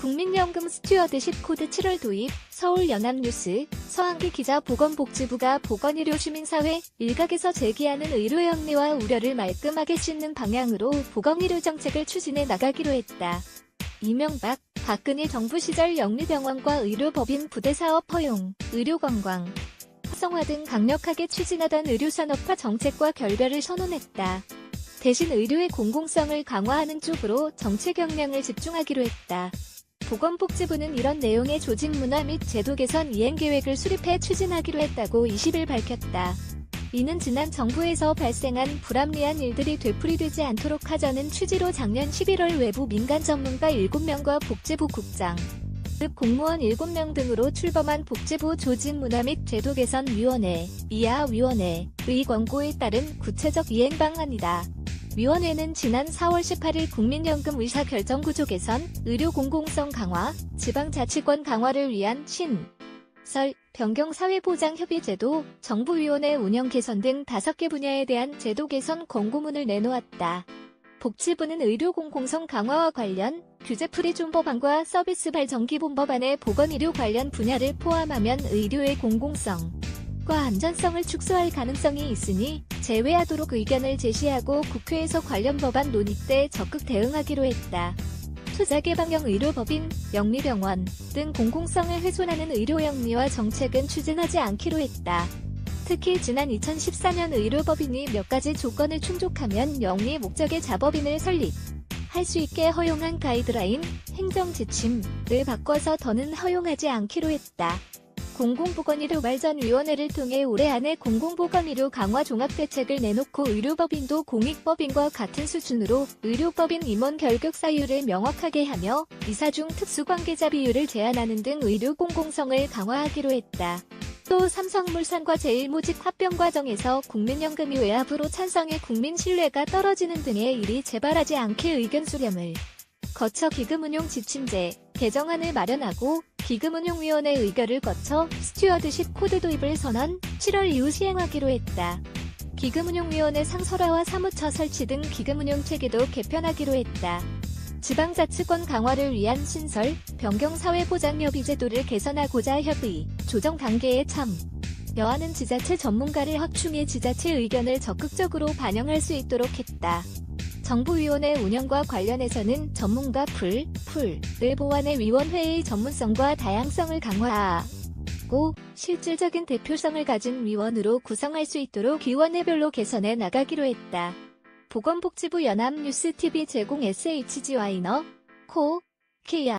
국민연금 스튜어드십 코드 7월 도입, 서울 연합뉴스, 서한기 기자 보건복지부가 보건의료 시민사회 일각에서 제기하는 의료 영리와 우려를 말끔하게 씻는 방향으로 보건의료 정책을 추진해 나가기로 했다. 이명박, 박근혜 정부 시절 영리병원과 의료법인 부대사업 허용, 의료관광, 활성화 등 강력하게 추진하던 의료산업화 정책과 결별을 선언했다. 대신 의료의 공공성을 강화하는 쪽으로 정책 역량을 집중하기로 했다. 보건복지부는 이런 내용의 조직 문화 및 제도 개선 이행 계획을 수립해 추진하기로 했다고 20일 밝혔다. 이는 지난 정부에서 발생한 불합리한 일들이 되풀이되지 않도록 하자는 취지로 작년 11월 외부 민간 전문가 7명과 복지부 국장, 급 공무원 7명 등으로 출범한 복지부 조직 문화 및 제도 개선 위원회, 이하 위원회 의 권고에 따른 구체적 이행 방안이다. 위원회는 지난 4월 18일 국민연금 의사결정 구조 개선, 의료 공공성 강화, 지방자치권 강화를 위한 신, 설, 변경 사회보장협의제도, 정부위원회 운영 개선 등 5개 분야에 대한 제도 개선 권고문을 내놓았다. 복지부는 의료 공공성 강화와 관련 규제풀이 준법안과 서비스 발전기본법안의 보건의료 관련 분야를 포함하면 의료의 공공성, 과 안전성을 축소할 가능성이 있으니 제외하도록 의견을 제시하고 국회에서 관련 법안 논의 때 적극 대응하기로 했다. 투자개방형 의료법인, 영리병원 등 공공성을 훼손하는 의료영리화 정책은 추진하지 않기로 했다. 특히 지난 2014년 의료법인이 몇 가지 조건을 충족하면 영리 목적의 자법인을 설립. 할 수 있게 허용한 가이드라인, 행정 지침을 바꿔서 더는 허용하지 않기로 했다. 공공보건의료 발전위원회를 통해 올해 안에 공공보건의료 강화 종합대책을 내놓고 의료법인도 공익법인과 같은 수준으로 의료법인 임원 결격 사유를 명확하게 하며 이사 중 특수관계자 비율을 제한하는 등 의료 공공성을 강화하기로 했다. 또 삼성물산과 제일모직 합병 과정에서 국민연금이 외압으로 찬성해 국민 신뢰가 떨어지는 등의 일이 재발하지 않게 의견 수렴을 거쳐 기금운용 지침제 개정안을 마련하고 기금운용위원회 의결을 거쳐 스튜어드십 코드 도입을 선언 7월 이후 시행하기로 했다. 기금운용위원회 상설화와 사무처 설치 등 기금운용 체계도 개편하기로 했다. 지방자치권 강화를 위한 신설, 변경 사회보장협의 제도를 개선하고자 협의, 조정 단계에 참. 여하는 지자체 전문가를 확충해 지자체 의견을 적극적으로 반영할 수 있도록 했다. 정부위원회 운영과 관련해서는 전문가 풀, 풀을 보완해 위원회의 전문성과 다양성을 강화하고 실질적인 대표성을 가진 위원으로 구성할 수 있도록 위원회별로 개선해 나가기로 했다. 보건복지부 연합뉴스TV 제공 SHG 와이너, 코, 케야